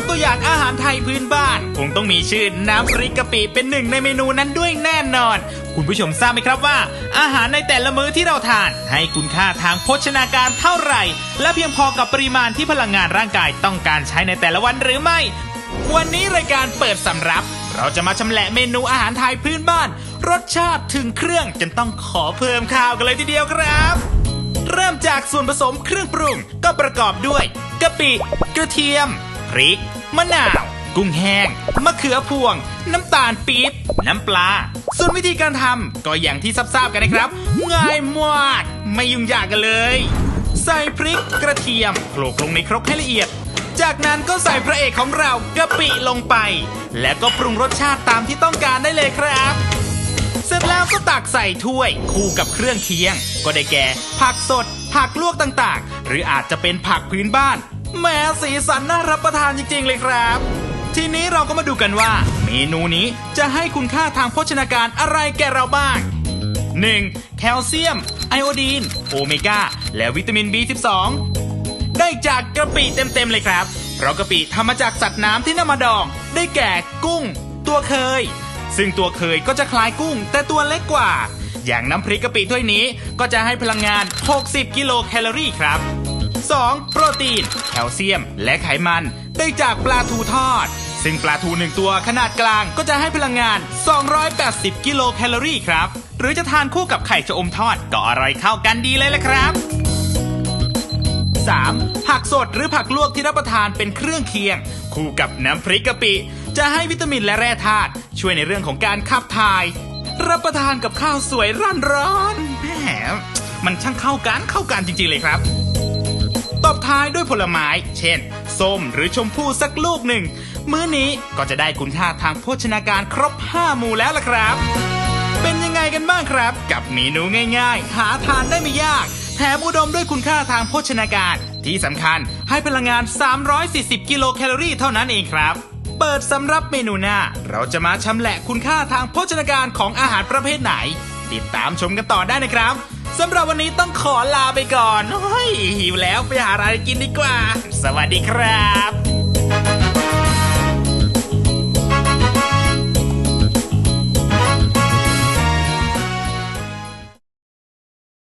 กตัวอย่างอาหารไทยพื้นบ้าน คงต้องมีชื่อน้ำพริกกะปิเป็นหนึ่งในเมนูนั้นด้วยแน่นอน คุณผู้ชมทราบไหมครับว่า อาหารในแต่ละมื้อที่เราทาน ให้คุณค่าทางโภชนาการเท่าไหร่ และเพียงพอกับปริมาณที่พลังงานร่างกายต้องการใช้ในแต่ละวันหรือไม่ วันนี้รายการเปิดสำรับ เราจะมาชำแหละเมนูอาหารไทยพื้นบ้าน รสชาติถึงเครื่องจนต้องขอเพิ่มข้าวกันเลยทีเดียวครับเริ่มจากส่วนผสมเครื่องปรุงก็ประกอบด้วยกะปิ กระเทียม ริก มะนาว กุ้งแห้ง มะเขือพวง น้ำตาลปี๊บ น้ำปลา ส่วนวิธีการทำก็อย่างที่ทราบๆกันนะครับ ง่ายมากไม่ยุ่งยากกันเลย ใส่พริกกระเทียมโขลกลงในครกให้ละเอียด จากนั้นก็ใส่พระเอกของเรากะปิลงไป แล้วก็ปรุงรสชาติตามที่ต้องการได้เลยครับ เสร็จแล้วก็ตักใส่ถ้วยคู่กับเครื่องเคียง ก็ได้แก่ ผักสดผักลวกต่างๆ หรืออาจจะเป็นผักพื้นบ้าน แหมสีสันน่ารับประทานจริง ๆ เลยครับ ทีนี้เราก็มาดูกันว่า เมนูนี้จะให้คุณค่าทางโภชนาการอะไรแก่เราบ้าง 1. แคลเซียม ไอโอดีน โอเมก้า และวิตามิน B12 ได้จากกระปิเต็ม ๆ เลยครับ เพราะกะปิทำมาจากสัตว์น้ำที่นำมาดอง ได้แก่กุ้ง ตัวเคย ซึ่งตัวเคยก็จะคล้ายกุ้ง แต่ตัวเล็กกว่า อย่างน้ำพริกกะปิถ้วยนี้ก็จะให้พลังงาน 60 กิโลแคลอรี่ครับ 2. โปรตีน แคลเซียม และไขมัน ได้จากปลาทูทอด ซึ่งปลาทูหนึ่งตัวขนาดกลางก็จะให้พลังงาน 280 กิโลแคลอรี่ครับ หรือจะทานคู่กับไข่ชะอมทอดก็อร่อยเข้ากันดีเลยละครับ 3. ผักสดหรือผักลวกที่รับประทานเป็นเครื่องเคียง คู่กับน้ำพริกกะปิ จะให้วิตามินและแร่ธาตุช่วยในเรื่องของการขับถ่าย รับประทานกับข้าวสวยร้อนร้อนๆแหมมันช่างเข้ากันเข้ากันจริงๆเลยครับ ด้วยผลไม้ เช่น ส้มหรือชมพู่สักลูกหนึ่ง มื้อนี้ก็จะได้คุณค่าทางโภชนาการครบ 5 หมู่แล้วล่ะครับ เป็นยังไงกันบ้างครับ กับเมนูง่ายๆ หาทานได้ไม่ยาก แถมอุดมด้วยคุณค่าทางโภชนาการ ที่สำคัญให้พลังงาน 340 กิโลแคลอรี่เท่านั้นเองครับเปิดสำรับเมนูหน้า เราจะมาชำแหละคุณค่าทางโภชนาการของอาหารประเภทไหน ติดตามชมกันต่อได้นะครับ สำหรับวันนี้ต้องขอลาไปก่อนเฮ้ยหิวแล้วไปหาอะไรกินดีกว่า สวัสดีครับ